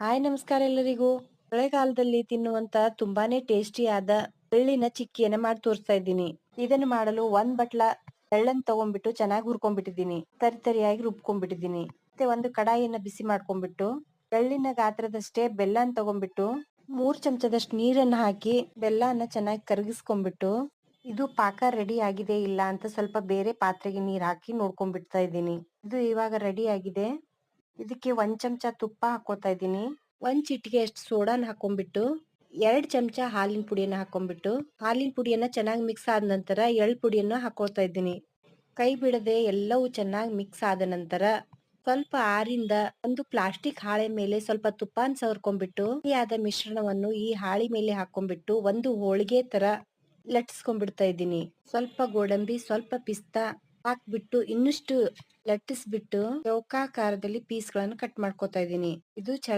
Hi ನಮಸ್ಕಾರ ಎಲ್ಲರಿಗೂ. ಮಳೆಗಾಲದಲ್ಲಿ ತಿನ್ನುವಂತ ತುಂಬಾನೇ ಟೇಸ್ಟಿ ಆದ ಬೆಳ್ಳಿನ ಚಿಕ್ಕಿಯನ್ನ ಮಾಡಿ ತೋರಿಸ್ತಾ ಇದ್ದೀನಿ. ಇದನ್ನ ಮಾಡಲು ಒಂದ್ ಬಟ್ಲ ಬೆಳ್ಳನ್ ತಗೊಂಡ್ಬಿಟ್ಟು ಚೆನ್ನಾಗಿ ಹುರ್ಕೊಂಡ್ಬಿಟ್ಟಿದ್ದೀನಿ. ತರಿ ತರಿಯಾಗಿ ರುಬ್ಕೊಂಡ್ಬಿಟ್ಟಿದ್ದೀನಿ. ಮತ್ತೆ ಒಂದು ಕಡಾಯಿಯನ್ನ ಬಿಸಿ ಮಾಡ್ಕೊಂಡ್ಬಿಟ್ಟು ಬೆಳ್ಳಿನ ಗಾತ್ರದಷ್ಟೇ ಬೆಲ್ಲನ ತಗೊಂಡ್ಬಿಟ್ಟು ಮೂರ್ ಚಮಚದಷ್ಟು ನೀರನ್ನ ಹಾಕಿ ಬೆಲ್ಲನ ಚೆನ್ನಾಗಿ ಕರಗಿಸ್ಕೊಂಡ್ಬಿಟ್ಟು ಇದು ಪಾಕ ರೆಡಿ ಆಗಿದೆ ಇಲ್ಲ ಅಂತ ಸ್ವಲ್ಪ ಬೇರೆ ಪಾತ್ರೆಗೆ ನೀರ್ ಹಾಕಿ ನೋಡ್ಕೊಂಡ್ಬಿಡ್ತಾ ಇದ್ದೀನಿ. ಇದು ಇವಾಗ ರೆಡಿ ಆಗಿದೆ. ಇದಕ್ಕೆ ಒಂದ್ ಚಮಚ ತುಪ್ಪ ಹಾಕೋತಾ ಇದ್ದೀನಿ. ಒಂದ್ ಚಿಟಿಕೆ ಅಷ್ಟು ಸೋಡಾನ ಹಾಕೊಂಡ್ಬಿಟ್ಟು, ಎರಡ್ ಚಮಚ ಹಾಲಿನ ಪುಡಿಯನ್ನ ಹಾಕೊಂಡ್ಬಿಟ್ಟು, ಹಾಲಿನ ಪುಡಿಯನ್ನ ಚೆನ್ನಾಗಿ ಮಿಕ್ಸ್ ಆದ ನಂತರ ಎಳ್ ಪುಡಿಯನ್ನ ಹಾಕೋತಾ ಇದ್ದೀನಿ. ಕೈ ಬಿಡದೆ ಎಲ್ಲವೂ ಚೆನ್ನಾಗಿ ಮಿಕ್ಸ್ ಆದ ನಂತರ ಸ್ವಲ್ಪ ಆರಿಂದ ಒಂದು ಪ್ಲಾಸ್ಟಿಕ್ ಹಾಳೆ ಮೇಲೆ ಸ್ವಲ್ಪ ತುಪ್ಪಾನ್ ಸವರ್ಕೊಂಡ್ಬಿಟ್ಟು, ಈ ಆದ ಮಿಶ್ರಣವನ್ನು ಈ ಹಾಳಿ ಮೇಲೆ ಹಾಕೊಂಡ್ಬಿಟ್ಟು ಒಂದು ಹೋಳಿಗೆ ತರ ಲಟ್ಸ್ಕೊಂಡ್ಬಿಡ್ತಾ ಇದ್ದೀನಿ. ಸ್ವಲ್ಪ ಗೋಡಂಬಿ, ಸ್ವಲ್ಪ ಪಿಸ್ತಾ ಹಾಕ್ಬಿಟ್ಟು ಇನ್ನಷ್ಟು ಲಟ್ಟಿಸ್ಬಿಟ್ಟು ಚೌಕಾಕಾರದಲ್ಲಿ ಪೀಸ್ಗಳನ್ನು ಕಟ್ ಮಾಡ್ಕೋತಾ ಇದ್ದೀನಿ. ಇದು ಚಳೆ